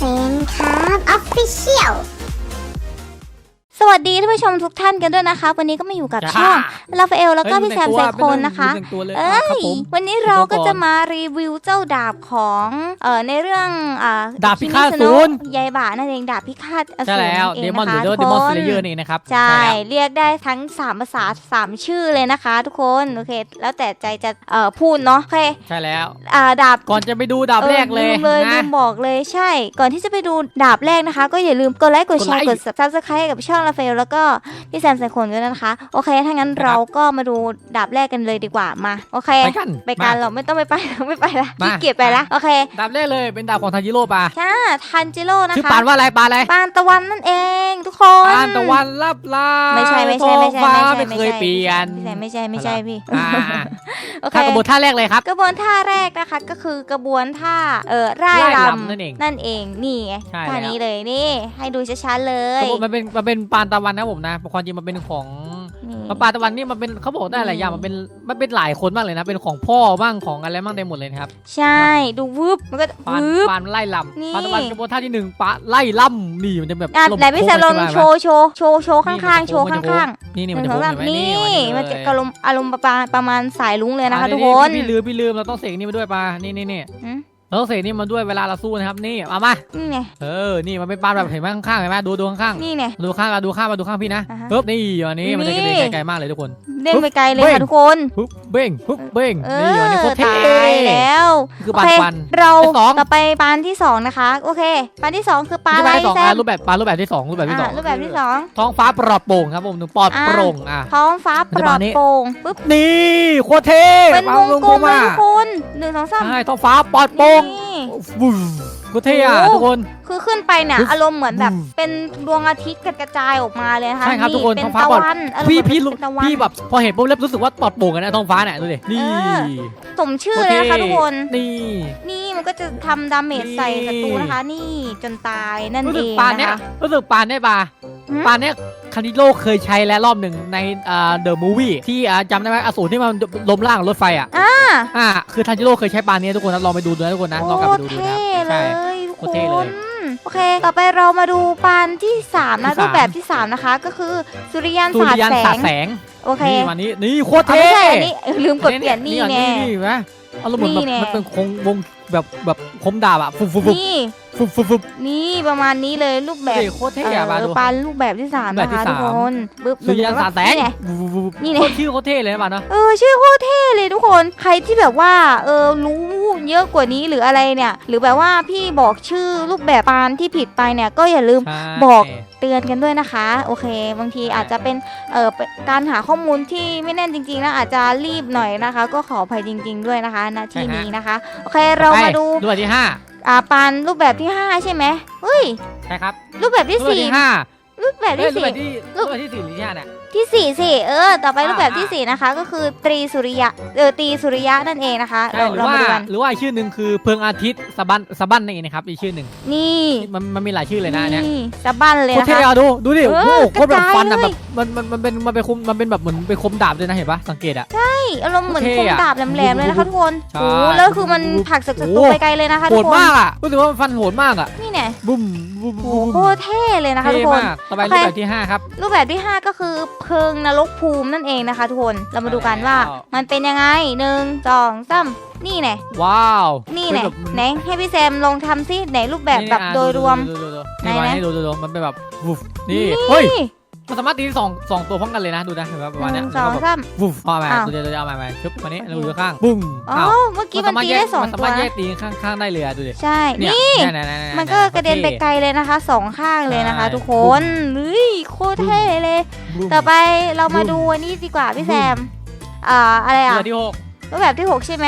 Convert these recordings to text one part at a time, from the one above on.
ฟนครับออฟฟิเชียล สวัสดีท่านผู้ชมทุกท่านกันด้วยนะคะ วันนี้ก็มาอยู่กับจ้าช่องลาฟาเอลแล้วก็เฮ้ยพี่แซมดูไซแต่งโคนนะคะดูแต่งตัวเลยเอ้ครับยผมวันนี้เราก็ดูก่อนจะมารีวิวเจ้าดาบของเอ่อในเรื่องอ่าดาบพิฆาตคิมิศูนย์ยายบ่านั่นเองดาบพิฆาตอใช่สูรแล้วนั่นเอเดงมอนนะหรือคะเดมอนทุสกเลคนเยอร์นี่นะครับใช่แล้วเรียกได้ทั้งสามภาษาสามชื่อเลยนะคะ ทุกคนโอเค แล้วแต่ใจจะเอ่อพูดเนาะโอเคใช่แล้วอ่าดาบก่อนจะไปดูดาบแรกเลยออมเลยลืนะมบอกเลยใช่ ก่อนที่จะไปดูดาบแรกนะคะ ก็อย่าลืมกดไลค์กดแชร์กกดดไลค์ซับสไครต์กับช่องราฟาเอลแล้วก็พี่แซมไซโคนด้วยนะคะ โอเค ถ้างั้นนะครับเราก็มาดูดาบแรกกันเลยดีกว่ามา โอเค ไปกันไปกันมาเราไม่ต้องไปไปไม่ไปละมา ขี้เกียจไปละโอเคดาบแรกเลยเป็นดาบของทาจิโร่ปะค่ะทันจิโร่นะชื่อคะปานว่าอะไรปานอะไรปานตะวันนั่นเองทุกคน ปานตะวันลับลาไม่ใช่ไม่ใช่ไม่ใช่ท้องฟ้าไม่ไม่ใช่เคยเปลี่ยนไม่ใช่ไม่ใช่ไม่ใช่พี่อ่าโอเคถ้ากระบวนท่าแรกเลยครับ กระบวนท่าแรกนะคะก็คือกระบวนท่าเอ่อร่ายร่ายลรำนั่นเองำนั่นเองนี่ไงใช่ท่าแล้ว นี้เลยนี่ ให้ดูช้าๆเลกย ระบวนมันเป็นมันเป็นปานตะวันนะผมนะความจริงมันเป็นของนี่ปานตะวันนี่มันเป็นเขาบอกได้หลายอย่างมันเป็นมันเป็นหลายคนมากเลยนะ เป็นของพ่อบ้างของอะไรบ้างเต็มหมดเลยนะครับ ใช่ดูวืบมันก็ปานวืบปานไล่ลนี่ำปานตะวันกระบวนท่าที่หนึ่งปะไล่ล่ำนี่มันจะแบบอะลมไหนพี่แซมลองโค้งโชว์โชว์โชว์โชว์ข้างๆโชว์มันจะข้างนี่ๆนี่หมันนึ่งจะสองโค้งสามเห็นไหมนี่นี่มันจะอารมณ์อารมณ์ประมาณประมาณสายลุงเลยนะคะทุกคนพี่ลืมพี่ลืมเราต้องเสกนี่มาด้วยปะนี่นี่นี่หืม เราต้องเสกนี่มาด้วยเวลาเราสู้นะครับนี่เอามานี่ไงเออนี่มันเป็นปานแบบเห็นไหมข้างๆเห็นไหมดูดูข้างๆนี่ไงดูข้างมาดูข้างมาดูข้างพี่นะอ่าฮะปึ๊บนี่อันนี้มันจะกระเด็นนี่ ไกลๆมากเลยทุกคน เด้งไปไกลเลยเว้ย ค่ะทุกคน ปึ๊บเบ้งปึ๊บเบ้งเอนี่อันนี้อโคตรเท่ตายแล้วคือโอปานเคปัน เราไปสอง ต่อไปปานที่สองนะคะ โอเคปานที่สองคือปานที่อะไรปานที่สองแซอะมรูปแบบปานรูปแบบที่สองรูปแบบที่สองอะรูปแบบที่สอง ท้องฟ้าปลอดโปร่งครับผมหนึ่งปลอดอะโปร่งอะ ท้องฟ้าปมันจะลอมาดนี้โปร่งปุ๊บนี่โคตรเท่เป็นวงกลมเลยทุกคนหนึ่งสองสามใช่ท้องฟ้าปลอดโปร่ง นี่ฟูโคตรเท่อะโอ้ทุกคน คือขึ้นไปเนี่ยปุ๊บอารมณ์เหมือนแบบอืมเป็นดวงอาทิตย์กระจายออกมาเลยนะคะใช่ครับทุกคนเป็นท้องฟ้าตะปลอด วันอารมณ์พี่เหมือนพี่รู้เป็นตะวัน พี่แบบพอเห็นปุ๊บแล้วรู้สึกว่าปลอดโปร่งกันนะท้องฟ้าเนี่ยดูดินี่เออ สมชื่อเลยนะคะทุกคน นี่ นี่มันก็จะทำดาเมจนี่ใส่ศัตรูนะคะ นี่จนตายนั่นรู้เอสึกงปานเนี้นะยคะ รู้สึกปานเนี่ยปาหืม ปานเนี้ย คานิโร่เคยใช้แล้วรอบหนึ่งในอ่าเดอะมูวี่ที่อ่าจำได้ไหมอสูรที่มันล้มล่างรถไฟอะอ่าอ่าคือทันจิโร่เคยใช้ปานนี้ทุกคนนะลองไปดูดูนะทุกคนนะลองกลับไปดูดูโคตรนะเท่ใช่เลยทุกโคคตรเท่เลยนโอเค ต่อไปเรามาดูปานที่สามนะที่รูสามปแบบที่สามนะคะ ก็คือสุริยันสุสาริดยันแสสาดงแสง โอเคนี่มานี้นี่โคตรอ๋อเท่ไม่ใช่อันนี้เออลืมกดเปลี่ยนนี่อัแน่นี่เห็นไหมอารมณ์เหมือนแบบนี่แน่มันเป็นคงวง แบบแบบคมดาบอะฟุบฟุบฟุบนี่ฟุบฟุบฟุบ นี่ประมาณนี้เลยรูปแบบนี่โคตรเท่อะมาเอดูอปานรูปแบบที่สามรูปแบบนะที่คะสามทุกคนปึ๊บสุริยันสาดแสงนี่ไง ฟุบฟุบฟุบนี่ไง โคตรชื่อโคตรเท่เลยนะปานเนาะ เออชื่อโคตรเท่เลยทุกคนใครที่แบบว่าเออรู้ เยอะกว่านี้หรืออะไรเนี่ย หรือแบบว่าพี่บอกชื่อรูปแบบปานที่ผิดไปเนี่ยก็อย่าลืมใช่บอกเตือนกันด้วยนะคะ โอเค บางทีอาจจะเป็นเอ่อเป็นการหาข้อมูลที่ไม่แน่นจริงๆนะอาจจะรีบหน่อยนะคะ ก็ขออภัยจริง ๆ ด้วยนะคะณที่นี้นะคะโอเคเรามาดูรูปแบบที่ห้าอ่าปานรูปแบบที่5ใช่ไหมเฮ้ยใช่ครับรูปแบบที่รูปแบบสี่ที่ห้ารูปแบบเอ้ยที่รูปสี่แบบที่รูปแบบที่สี่หรือที่ห้าเนี่ย ที่สี่สิเออ ต่อไปอ่ารูปแบบที่อ่าสี่นะคะ ก็คือตรีสุริยะเออตรีสุริยะนั่นเองนะคะใช่เราหรือเราว่ามาดูกันหรือว่าอีกชื่อหนึ่งคือเพิงอาทิตย์สะบันสะบันนั่นเองนะครับอีกชื่อหนึ่งนี่มันมันมีหลายชื่อเลยนะอันเนี่ยนี่สะบั้นเลยโคตรนะเท่คะ อะดูดูดิเอโอ้อโหโคตรแบบกระจายฟันอะเลยแบบมันมันมันเป็นมันเป็นคมมันเป็นแบบเหมือนเป็นคมดาบเลยนะเห็นปะสังเกตอะ นี่อารมณ์เหมือนโอคเคมอะดาบแหลมๆเลยนะคะทุกคนใช่ โอ้โหแล้วคือมันผลักศัตรูโอ้โหไปไกลเลยนะคะโหทุดกคนมากอะรู้สึกว่ามันฟันโหดมากอะนี่เนี่ยบุ้มบุ้มโอ้บุ้มโหโคตรเท่เลยนะคะทุเท่กคน มากต่อไปโอรูเคปแบบที่ห้าครับรูปแบบที่ 5 ก็คือเพิงนรกภูมินั่นเองนะคะทุกคนเรามาดูกันว่าแล้วมันเป็นยังไงหนึ่งสองสามนี่แน่ว้าวนี่แน่เป็แบบไหนให้พี่แซมลองทำซิไหนรูปแบบนี่แบบอะโดยรวมดูดูดูไหนนี่มาไหนให้ดูดูดูมันเป็นแบบวุฟนี่เฮ้ย มันสามารถตีสองสองตัวพร้อมกันเลยนะดูนะเห็นปะประหมาณเนี้นึ่ยงสองแล้วก็แบบสามวุฟเอามาอ้าว ตัวเดียวตัวเดียวเอามามาชึบมานี้แล้วดูข้างบุ้มอ๋ออ้าวเมื่อกี้มันตีได้สองมันสาตัวมารถแยนะกตีข้างข้างได้เลยอะดูดิใช่เนี่ยนี่ เยเยเยมันก็กระเด็นไปไกลเลยนะคะสองข้างเลยนะคะใช่ทุกคนเฮ้ยโคตรเท่เลย บุ้มต่อไปเรามาดูอันนี้ดีกว่าพี่แซม อ่าอะไรอะตัวที่หกรูปแบบที่หกใช่ไหม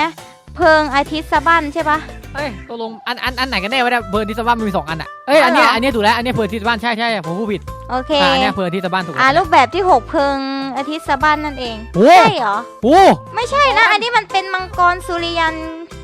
เพิงอาทิตย์สะบั้นใช่ปะ เอ้ยตกลงอันอันอันไหนกันแน่วะเนี่ยเพลินที่สะบ้านมันมีสองอันอะเอ้ยอันเนี้ยอ๋อเหรออัอันเนี้ยถูกแล้วอันเนี้ยเพลินที่สะบ้านใช่ใช่ผมพูดผิดโอเคอ่าอันเนี้ยเพลินที่สะบ้านถูกอ่าแล้วรูปแบบที่6เพิงอาทิตย์สะบั้นนั่นเองโอ้ ใช่เหรอโหไม่ใช่นะอันนี้มันเป็นมังกรสุริยัน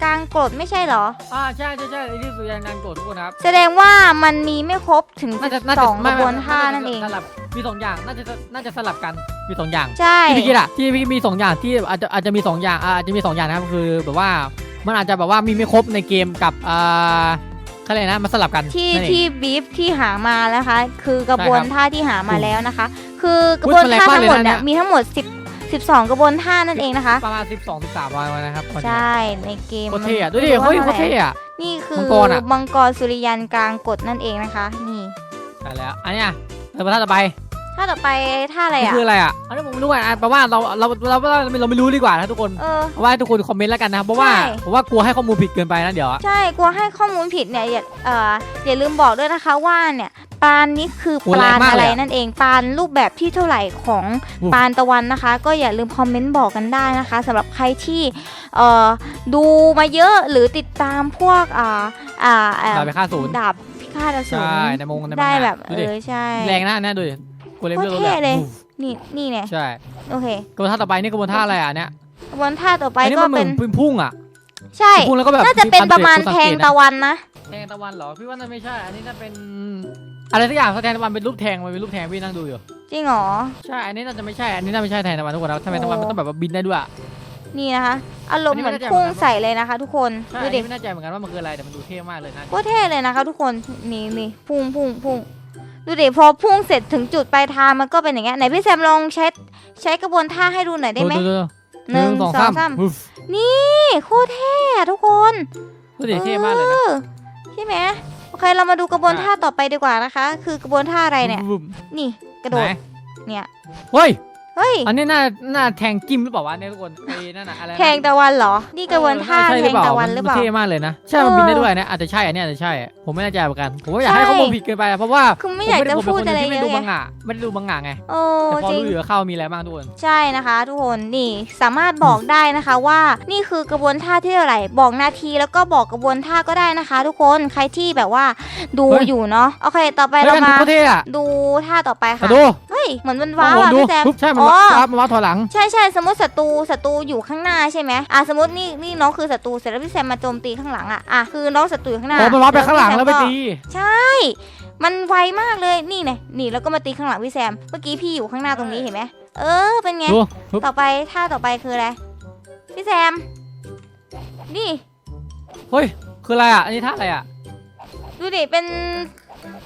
กลางกรดไม่ใช่เหรอ อ่าใช่ใช่ใช่ไอ้ที่สุริยันนันโกรธทุกคนครับแสดงว่ามันมีไม่ครบถึงน่าจะน่าสจะองกไม่ระบวนไม่ท่าไม่นั่นเอง สลับมีสองอย่างน่าจะน่าจะสลับกันมีสองอย่าง ใช่ ที่พี่คิดอะที่พี่มีสองอย่างที่อาจจะอาจจะมีสองอย่างอ่าอาจจะมีสองอย่างนะครับคือแบบว่า มันอาจจะแบบว่ามีไม่ครบในเกมกับอ่าเขาเลยกนะมาสลับกันที่นั่นเอง ที่บีฟที่หามานะคะ คือกระบวนใช่ครับท่าที่หามาแล้วนะคะ คือกระอุ๊บยวนมันแรงท่ามากทั้งหมดเลยนะเนี่ยเนี่ยมีทั้งหมด10 12 กระบวนท่านั่นเองนะคะ ประมาณ 12 13วันนะครับวันนี้ใช่ในเกมโคตรเท่อะมันดูดิไม่เฮ้ยรู้โคว่าตรเท่อะ นี่คือมังกรอะ มังกรสุริยันกลางกฎนั่นเองนะคะ นี่ ใช่แล้วอันเนี้ยเดี๋ยวมาท่าต่อไป ท่าต่อไปท่าอะไรนี่อะ คืออะไรอะอันนี้ผมไม่รู้อะแปลว่าเราเราเราเราเราไม่รู้ดีกว่านะทุกคนเออเอาไว้ทุกคนคอมเมนต์แล้วกันนะครับเพราะว่าใช่ผมว่ากลัวให้ข้อมูลผิดเกินไปนะเดี๋ยวอะใช่กลัวให้ข้อมูลผิดเนี่ยอย่าเอ่ออย่าลืมบอกด้วยนะคะว่าเนี่ยปลานนี้คือปลานอะไรนั่นเองปลานรูปแบบที่เท่าไหร่ของปลานตะวันนะคะ ก็อย่าลืมคอมเมนต์บอกกันได้นะคะสำหรับใครที่เอ่อดูมาเยอะหรือติดตามพวกอ่าอ่าอ่าดาบไปฆ่าศูนย์ดาบพิฆาตอสูรใช่ในมงในมังงะได้แบบดูเอดิอใช่ แรงนะอันเนี่ยดูดิ กูเล่นโคไม่ตรรู้เท่เลยอุ๊ยนี่นี่เนี่ยใช่โอเคกระบวนท่าต่อไปนี่กระบวนท่าอะไรอะเนี่ยกระบวนท่าต่อไปอันนี้ก็มันเหมืเป็อนนพุ่งอะใช่พุ่งแล้วก็แบบน่าจะเป็นประมาณสังแทเกงตนะตะวันนะแทงตะวันเหรอพี่ว่านั่นไม่ใช่ อันนี้น่าเป็นอะไรสักอย่างแทงตะวันเป็นรูปแทงมันเป็นรูปแทงพี่นั่งดูอยู่จริงเหรอ ใช่ อันนี้น่าจะไม่ใช่อันนี้น่าไม่ใช่แทงตะวันทุกคนนะทำไมตะวันมันต้องแบบว่าบินได้ด้วยอะ นี่นะคะอารมณ์อันนี้เหมือนไม่แน่ใจพุ่งเหมือนกันใส่เลยนะคะ ทุกคนใช่ดูอันดินี้ไม่แน่ใจเหมือนกันว่ามันคืออะไรแต่มันดูเท่มากเลยนะ โคตรเท่เลยนะคะ ทุกคนนี่นี่พุ่งพุ่งพุ่ง ดูดิพอพุ่งเสร็จถึงจุดปลายทางมันก็เป็นอย่างเงี้ยไหนพี่แซมลองใช้ใช้กระบวนท่าให้ดูหน่อยได้ไหมดูดูดูหนึ่งสองสามอุ๊ยนี่โคตรเท่อะทุกคนดูดิเท่มากเลยนะ ออใช่ไหมโอเคเรามาดูกระบวนอะท่าต่อไปดีกว่านะคะ คือกระบวนท่าอะไรเนี่ยวุ้มนี่กระโดไหนดเนี่ย เฮ้ย เฮ้ย อันนี้น่าน่าแทงจิ้มหรือเปล่าวะเนี่ยทุกคนไอ้นั่นน่ะอะไรนะแทงตะวันเหรอ นี่กระบวนท่าเออแทงตะวันหรือเปล่า มันเท่มากเลยนะ ใช่ มันบินได้ด้วยนะ อาจจะใช่ อันนี้อาจจะใช่ ผมไม่แน่ใจเหมือนกัน ผมว่าอยากให้ใช่ข้อมูลผิดเกินไปอะเพราะว่าคือไม่อยากจะผมพูดเป็นคนอะไรที่เยไม่อะดูไงมังงะไม่ได้ดูมังงะไง โอ้แต่พอจริง รู้อยู่ว่าเข้ามีอะไรบ้างทุกคน ใช่นะคะ ทุกคนนี่สามารถบอกได้นะคะว่านี่คือกระบวนท่าที่เท่าไหร่บอกนาทีแล้วก็บอกกระบวนท่าก็ได้นะคะ ทุกคนใครที่แบบว่าดูเฮ้ย อยู่เนาะโอเค ต่อไปเฮ้ยเรามันมาโคตรเท่อะดูท่าต่อไปมาค่ะดูเฮ้ยเหมือนมันว้าวโอ้อะโหดูพี่แซมปุ๊บใช่มันอ๋อ ว้าวมันว้าวถอยหลัง ใช่ใช่สมมติศัตรูศัตรูอยู่ข้างหน้าใช่ไหมอะสมมตินี่นี่น้องคือศัตรูเสร็จแล้วพี่แซมมาโจมตีข้างหลังอะอะคือน้องศัตรูอยู่ข้างหน้าโอ้มันว้าวไปข้างหลังแล้วไปพี่ซมก็ตี ใช่ มันไวมากเลย นี่ไงนี่แล้วก็มาตีข้างหลังพี่แซม เมื่อกี้พี่อยู่ข้างหน้าตรงนี้เห็นไหม เออ เป็นไง ดูปุ๊บต่อไปท่าต่อไปคืออะไร พี่แซม นี่เฮ้ยคืออะไรอะ อันนี้ท่าอะไรอะ ดูดิ เป็น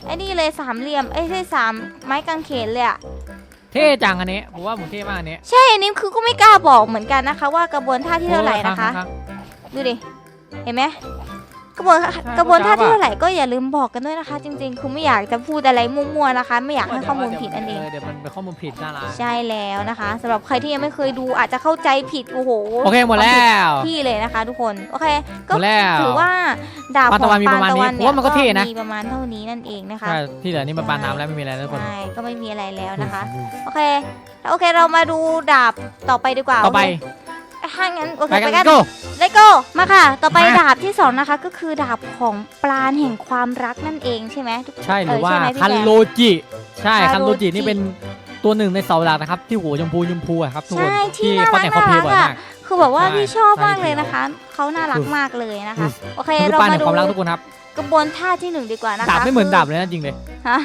ไอ้นี่เลยสามเหลี่ยมไอ้ยใช่สามไม้กางเขนเลยอะเท่จังอันนี้ผมว่าผมเท่มากอันนี้ใช่อันนี้คือก็ไม่กล้าบอกเหมือนกันนะคะ ว่ากระบวนท่าที่เท่าไหร่นะคะโอ้รับดูดิ เห็นไหม กระบวนกระบวนท่าที่เท่าไหร่ก็อย่าลืมบอกกันด้วยนะคะ จริงๆคือไม่อยากจะพูดอะไรมั่วๆนะคะ ไม่อยากให้ข้อมูลผิดนั่นเองเดี๋ยวมันเป็นข้อมูลผิดน่ารักใช่แล้วนะคะสำหรับใครที่ยังไม่เคยดูอาจจะเข้าใจผิดโอ้โหโอเคหมดแล้วพี่เลยนะคะ ทุกคนโอเคหก็มดแล้วถือว่าดาบปานขอตะวันงมีปาประนมาณตะนี้วันผมเนี่ยว่ามันก็เท่นะมีประมาณเท่านี้นั่นเองนะคะใช่ที่เหลือนี่มันปานน้ำแล้วไม่มีอะไรแล้วทุกคนใช่ก็ไม่มีอะไรแล้วนะคะ โอเคโอเคเรามาดูดาบต่อไปดีกว่าต่อไปโอเค ถ้างั้นโอเคไปไปกันกันโก้เลโก้มาค่ะ ต่อไปมา ดาบที่สองนะคะก็คือดาบของปราณแห่งความรักนั่นเองใช่ไหมทุกใช่หรือว่าเออใช่ไหมพี่คันแซมโรจิใช่คัคันนโรโรจิจินี่เป็นตัวหนึ่งในเสาหลักนะครับ ที่หัวชมพูชมพูอะครับทุกคนใช่ที่น่าเขารักแต่งคอน่าเพลรัย์กบ่อยอะมาก คือแบบว่าใช่พี่ชอบใช่มากเลยนะคะ เขาน่ารักอืมมากเลยนะคะ อืม โอเคมันคือเราปานมาแห่งดูความรักทุกคนครับกระบวนท่าที่หนึ่งดีกว่านะคะดาบไม่เหมือนคืดาบเลยนะจริงเลยฮะ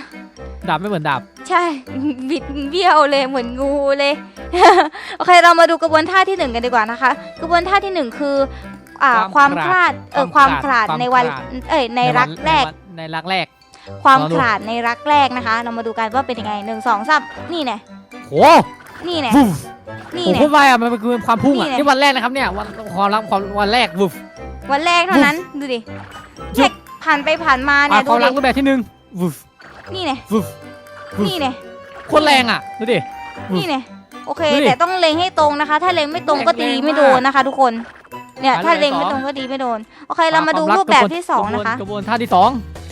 ดาบไม่เหมือนดาบ ใช่ บิดเบี้ยวเลยเหมือนงูเลย โอเคเรามาดูกระบวนท่าที่หนึ่งกันดีกว่านะคะ กระบวนท่าที่หนึ่งคืออ่าความคลาดเออความขลาดในวันเอ้ยในรักแรกในรักแรก ความลองดูขลาดในรักแรกนะคะ เรามาดูกันว่าเป็นยังไงหนึ่งสองสามนี่แน่โหนี่แน่วุ้ฟนี่ผมแน่พูดไปอะมันคือความพุ่งอะนี่ไงนี่วันแรกนะครับเนี่ยวันความรักความวันแรกวุ้ฟวันแรกเท่านั้นดูดิแค่ผ่านไปผ่านมาเนี่ยคดูวามรัดิกรูปแบบที่หนึ่งวุ้ฟนี่แน่วุ้ฟวุ้ฟ นี่แน่โคตรแรงอะดูดิ นี่แน่โอเค ดูดิแต่ต้องเล็งให้ตรงนะคะ ถ้าเล็งไม่ตรงก็ตีแรงมากไม่โดนนะคะ ทุกคน เนี่ยไปเลยถ้าเล็งไม่สองตรงก็ตีไม่โดน โอเค เรามาดูรูปแบบที่สองนะคะ กระบวนท่าที่สอง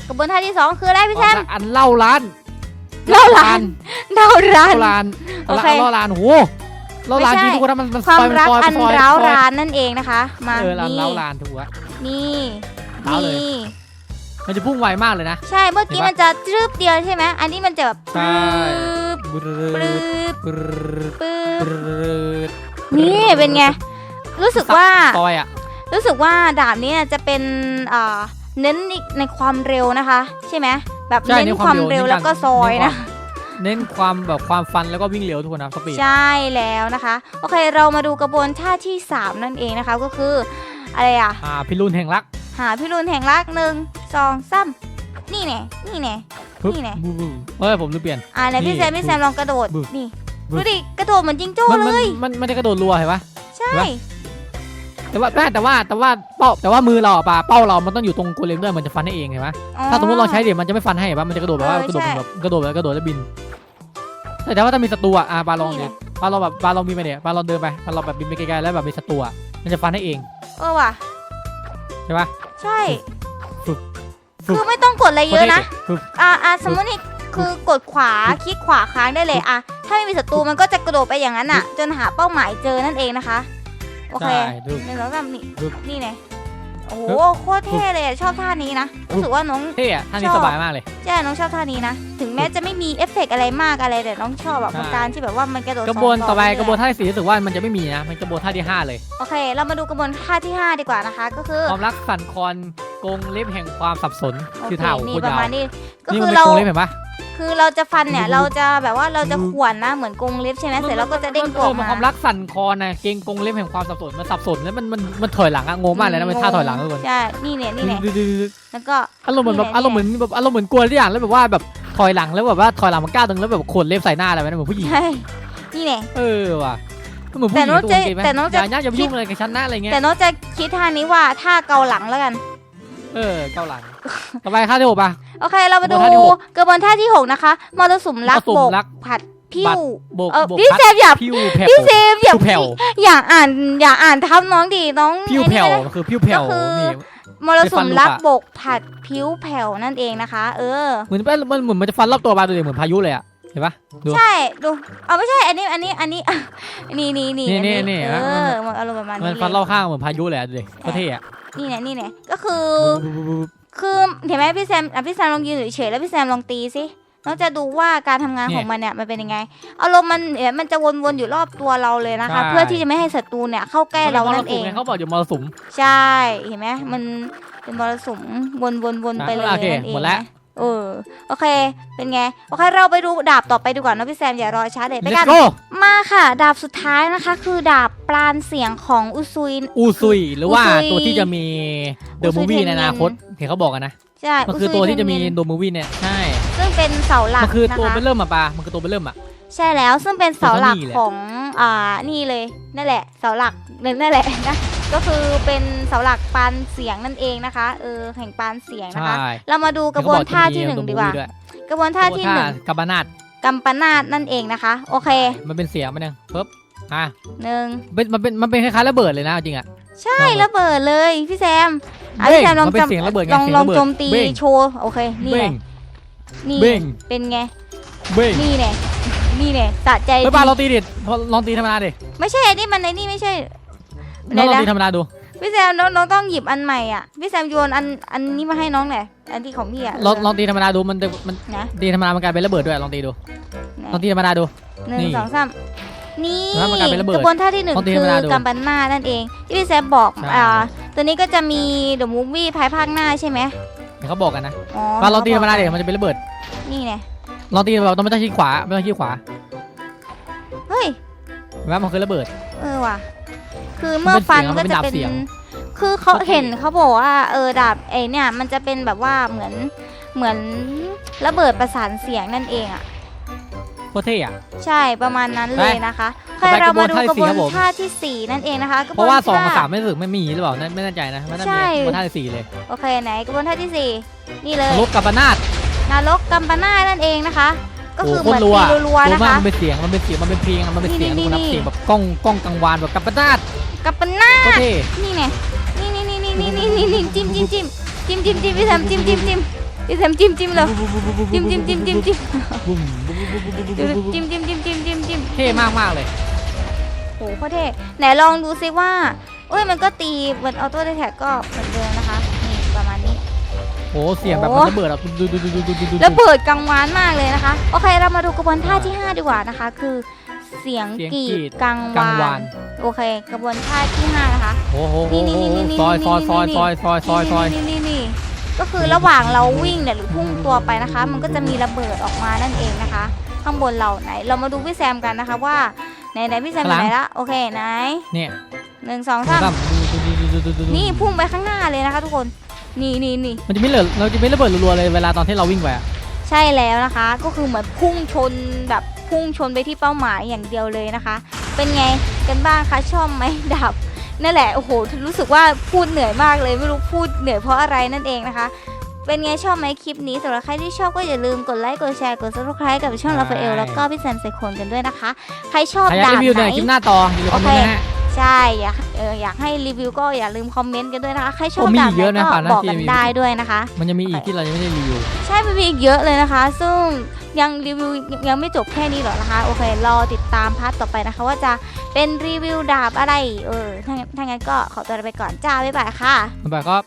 กระบวนท่าที่สองคืออะไรพี่แซมความรักอันเล่าล้านเล่าร้านเล่าร้าเล่านล้านโอเคเล่าล้านโอ้โหเล่าล้านไม่ใช่จริงทุกคนนะมันมันความซอยรักซยอันซยร้าวซอยรานนั่นเองนะคะ มา เออเล่านี่ เล่าล้านถูกอะ นี่ร้าวเลย นี่ มันจะพุ่งไวมากเลยนะ ใช่เมื่อกี้เห็นปะ มันจะจืบเดียวใช่ไหมอันนี้มันจะแบบใช่ปื๊บปรึ๊ปื๊ดบปรึ๊ดปื๊ปบรึ๊ดนี่เป็นไง รู้สึกว่า ซอยอะ รู้สึกว่าดาบนี้จะเป็นอ่าเน้นในความเร็วนะคะ ใช่ไหมแบบใช่เน้นเน้นความความเร็เร็ววแล้วก็ซอยนะ เน้นความแบบความฟันแล้วก็วิ่งเร็วทุกคนนะสปีด ใช่แล้วนะคะ โอเคเรามาดูกระบวนท่าที่ 3 นั่นเองนะคะก็คืออะไรอะ อ่า พิรุณแห่งรัก หาพิรุณแห่งรักหนึ่ง สองสามนี่แน่นี่แน่ ปึ๊บนี่ไงบึ้มบึ้มเฮ้ยผมลืมเปลี่ยน อ่าไหนพี่นี่แซมพี่แซมลองกระโดดบึ้มนี่บึ้มดูดิกระโดดเหมือนจิงโจ้มันเลมันย มันมันจะกระโดดรัวเห็นปะ ใช่ เห็นปะ แต่ว่าแต่ว่าแต่ว่าแต่ว่าเป้าแต่ว่ามือเราอะปลาเป้าเรามันต้องอยู่ตรงโกเลมด้วยมันจะฟันให้เองเห็นปะอ๋อถ้าสมมติเราใช้เดี๋ยวมันจะไม่ฟันให้เห็นปะมันจะกระโดดแบบว่าเออกระโดดใช่ แบบกระโดดแบบกระโดดแล้วบิน แต่แต่ว่าถ้ามีศัตรูอะอะปลาลองนี่ดิไงปลาเราแบบปลาเรามีไปเนี่ยปลาเราเดินไปปลาเราแบบบินไปไกลๆแล้วแบบมีศัตรูอะมันจะฟันให้เอง เออว่ะใช่ปะ ใช่ฝึกฝึก คือไม่ต้องกดอะไรเยอะนะฝึกอ่าอ่าสมมตินี่คือกดขวาคลิกขวาค้างได้เลยอะถ้าไม่มีศัตรูมันก็จะกระโดดไปอย่างนั้นอะ จนหาเป้าหมายเจอนั่นเองนะคะ โอเคได้ดูหนึ่งสองสามนี่ปึ๊บนี่ไงโอ้โหปึ๊บโคตรเท่เลยอะชอบท่านี้นะรู้สึกว่าน้องเท่อะท่านี้ชอบสบายมากเลยใช่น้องชอบท่านี้นะถึงแม้จะไม่มีเอฟเฟกต์อะไรมากอะไรแต่น้องชอบแบบใช่การที่แบบว่ามันกระโดดกระบวนสงต่อไปเยกระบวนท่าที่สี่รู้สึกว่ามันจะไม่มีนะมันกระบวนท่าที่ห้าเลยโอเค เรามาดูกระบวนท่าที่ 5 ดีกว่านะคะ ก็คือความรักสั่นคลอน กรงเล็บแห่งความสับสนโอคือเคเท่านี่โคตประยาวมาณนี้ก็นี่คืมันอเป็นเรา กรงเล็บเห็นปะ คือเราจะฟันเนี่ยดูเราจะแบบว่าเราจะดูข่วนนะเหมือนกรงเล็บใช่ไหมเสร็จแล้วก็จะเด้งตัวออกเออมา ความรักสั่นคลอนนะเกรงกรงเล็บแห่งความสับสนมันสับสนแล้วมันมันมันถอยหลังอะงงมากเลยนะมันท่าถอยหลังทุกคนใช่ นี่เนี่ยนี่เนี่ยดูดูดูดูแล้วก็ อารมณ์เหมือนแบบนี่ไงอารมณ์เหมือนแบบอารมณ์เหมือนกลัวทุกอย่างแล้วแบบว่าแบบถอยหลังแล้วแบบว่าถอยหลังมันก้าวตรงแล้วแบบขนเล็บใส่หน้าอะไรแบบนั้นเหมือนผู้หญิงใช่ นี่เนี่ย เออว่ะก็เหมือนผู้หแต่ญิงน้องตัวจะจริงไหมแต่น้องจะอย่าอย่าไปยุ่งอะไรกับฉันนะอะไรเงี้ยแต่น้องจะคิดท่านี้ว่าท่าเกาหลังแล้วกัน เออเกาหลัง ต่อไปท่าที่หกปะโอเค เรามาดูกระบวนท่าที่หกกระบวนท่าที่หกนะคะมรสุมรักมรสุมโบกรัก ผัดพิ้บัวดโบกเออโบกพี่พัดเซฟอย่าพิวแผ่วพี่เซฟอย่าพิวแผ่วอย่าอ่านอย่าอ่านทับน้องดิน้องพิวไอ้นี่แผ่วนะ คือพิวแผ่วก็คือ นี่ มรสุมรักไปฟันลูกอะบกผัดผิวแผ่วนั่นเองนะคะ เออ เหมือนมันมันเหมือนมันจะฟันรอบตัวปลาตัวเดียวเหมือนพายุเลยอะเห็นปะดู ใช่ดูเอาไม่ใช่อันนี้อันนี้อันนี้ นี่นี่นี่นี่อันี่เอนี่อมันอารมณ์ประมาณมันนี้ฟันรเลอยบข้างเหมือนพายุเลยอะดูดิก็เท่อะนี่เนี่ยนี่เนี่ยก็คือคือเห็นไหมพี่แซมอะพี่แซมลองยืนเฉยๆแล้วพี่แซมลองตีสิน้องจะดูว่าการทำงานของมันเนี่ยมันเป็นยังไงอารมณ์มันเห็นมันจะวนๆอยู่รอบตัวเราเลยนะคะ เพื่อที่จะไม่ให้ศัตรูเนี่ยเข้าใกล้เรานั่นเองเขาบอกอยู่มรสุม ใช่เห็นไหมมันเป็นมรสุมวนๆๆไปเลยโอเคนั่นเองหมดแล้ว นะ เออโอเค เป็นไงโอเคเราไปดูดาบต่อไปดีกว่านะพี่แซมอย่ารอช้าเด็ดไปเลกัสนโก้มาค่ะ ดาบสุดท้ายนะคะ คือดาบปราณเสียงของอุซุย อูซุยหรือว่าอูซุยตัวที่จะมีเดอะอูซุมูยวี่เทนในอนาคตเมนเห็นเขาบอกกันนะ ใช่มันคือซุยตัวที่จะมีเทนเนเดอะมูวี่เนี่ยใช่ซึ่งเป็นเสาหลัมักนคือนะตัวคะเป็นเริ่มอะปลามันคือตัวเป็นเริ่มอะ ใช่แล้วซึ่งเป็นเสาหลักตัวเท่านี้แหละของอ่านี่เลยนั่นแหละ เสาหลักนั่นแหละนะ ก็คือเป็นเสาหลักปานเสียงนั่นเองนะคะ เออแห่งปานเสียงนะคะ ใช่ เรามาดูกระบวนท่าที่หนึ่งดีกว่า กระบวนท่าที่หนึ่งกับบานาดกัมปนาตนั่นเองนะคะ โอเคมันเป็นเสียงมันยังปึ๊บอะหนึ่งเป็นมันเป็นมันเป็นคล้ายๆระเบิดเลยนะจริงอะใช่ระเบิดเลยพี่แซมอะเบ้งพี่แซมลองมันเป็นจำเสียงระเบิดไงลองเสียงลองระเบิดโจมตีเบ้ง โชว์โอเคนี่เบ้ไงงนี่เบ้งเป็นไงเบ้งนี่ไงนี่ไงสะใจเฮ้ยดีปลาลองตีดิพอลองตีธรรมดาดิไม่ใช่อันนี้มันในนี่ไม่ใช่ น้องลองเดี๋ยวนะตีธรรมดาดู พี่แซมน้องน้องต้องหยิบอันใหม่อะ พี่แซมโยนอันอันนี้มาให้น้องหน่อยอันที่ของพี่อะลองลองตีธรรมดาดูมันจะมันนะตีธรรมดามันกลายเป็นระเบิดด้วยลองตีดูนะลองตีธรรมดาดู หนึ่งนี่สองสามนี่แล้วมันกลายเป็นระเบิดกระบวนท่าที่หนึ่งลองตีคืธรรมอดาดู กัมปันนานั่นเอง ที่พี่แซมบอกใช่อ่าตัวนี้ก็จะมีเดอะมูฟวี่ภายภาคหน้าใช่ไหมเดี๋ยวเขาบอกกันนะอ๋อปลาลองตีธรรมดาดิมันจะเป็นระเบิดนี่ไงลองตีแบบต้องไม่ต้องชี้ขวาไม่ต้องชี้ขวาเฮ้ย เห็นไหมมันคือระเบิด เออว่ะ คือเมื่อฟันมัก็นเป็นจะดาบเป็นเสียงคือเขาโอเคเห็นเขาบอกว่าเออดาบไอเนี่ย มันจะเป็นแบบว่าเหมือนเหมือนระเบิดประสานเสียงนั่นเองอะ โคตรเท่อะ ใช่ประมาณนั้นเลยนะคะต่ใครอไปเรามาดูกกระระบบววนนท่าที่สี่ครับผมท่าที่สี่นั่นเองนะคะกบเพราะว่าสองกับท่ สามไม่รู้สึกไม่มีหรือเปล่าไม่แน่ใจนะมันน่าใช่จะมีกระบวนท่าที่สี่เลยโอเคไหนกระบวนท่าที่สี่นี่เลยลบกับบานาดนรกกัมปนาตนั่นเองนะคะ ก็คือโโเหมือนรัวตีรัวๆรันะมากคะ มันเป็นเสียงมันเป็นเสียงมันเป็นเพลงมันเป็นเสียงนี่มันนี่เสียงแบบกล้องกล้องกังวานแบบกับบานาดกัมปนาโคตรตเท่นี่ไงนี่นี่นี่นี่นี่นี่นี่จิ้มจิ้มจิ้มจิ้มจิ้มจิ้มพี่แซมจิ้มจิ้มจิ้มพี่แซมจิ้มจิ้มเลยจิ้มจิ้มจิ้มจิ้มจิ้มบุ้มจิ้มจิ้มจิ้มจิ้มจิ้มจิ้มเท่มากมากๆเลยโหโคตรเท่ไหนลองดูซิว่าเอ้ยมันก็ตีเหมือนออโต้แท็กก็ โอ้เสียงแบบมันระเบิดอะดูดูดูดูดูดูดูแล้วเปิดกังวานมากเลยนะคะ โอเคเรามาดูกระบวนท่าที่ 5 ดีกว่านะคะ คือเสียงกรีดกังวานโอเค กระบวนท่าที่5นะคะโอ้โหนี่นี่นี่ซอยซอยซอยซอยซอยซอยซอยนี่นี่ก็คือระหว่างเราวิ่งเนี่ยหรือพุ่งตัวไปนะคะ มันก็จะมีระเบิดออกมานั่นเองนะคะ ข้างบนเราไหน เรามาดูพี่แซมกันนะคะว่าไหนไหนพี่แซมไหนละโอเคไหนเนี่ยหนึ่งสองสามนี่พุ่งไปข้างหน้าเลยนะคะ ทุกคน นี่นี่นี่มันจะไม่เหลือเราจะไม่ระเบิดรัวๆเลยเวลาตอนที่เราวิ่งไปอะใช่แล้วนะคะ ก็คือเหมือนพุ่งชนแบบพุ่งชนไปที่เป้าหมายอย่างเดียวเลยนะคะ เป็นไงกันบ้างคะชอบไหมดับนั่นแหละโอ้โหรู้สึกว่าพูดเหนื่อยมากเลยไม่รู้พูดเหนื่อยเพราะอะไรนั่นเองนะคะ เป็นไงชอบไหมคลิปนี้สำหรับใครที่ชอบก็อย่าลืมกดไลค์กดแชร์กด subscribe กับช่องใช่ลาฟาเอลแล้วก็พี่แซมไซโคนกันด้วยนะคะ ใครชอบใครอยากดาบรีวิวไหนเนี่ยคลิปหน้าต่ออย่าลืมคอมเมนต์นะฮะ ใช่อยากเอออยากให้รีวิวก็อย่าลืมคอมเมนต์กันด้วยนะคะใครชอบโอ้มีดาบเยอะไหนนะก็ป่านหน้าบอกที่กันมี ได้ด้วยนะคะ มันจะมีอีกที่เรายังไม่ได้รีวิว ใช่มันมีอีกเยอะเลยนะคะ ซึ่งยังรีวิวยังไม่จบแค่นี้หรอกนะคะ โอเค รอติดตามพาร์ทต่อไปนะคะ ว่าจะเป็นรีวิวดาบอะไร เออถ้างั้นถ้างั้นก็ขอตัวลาไปก่อนจ้า บ๊ายบายค่ะแบบก็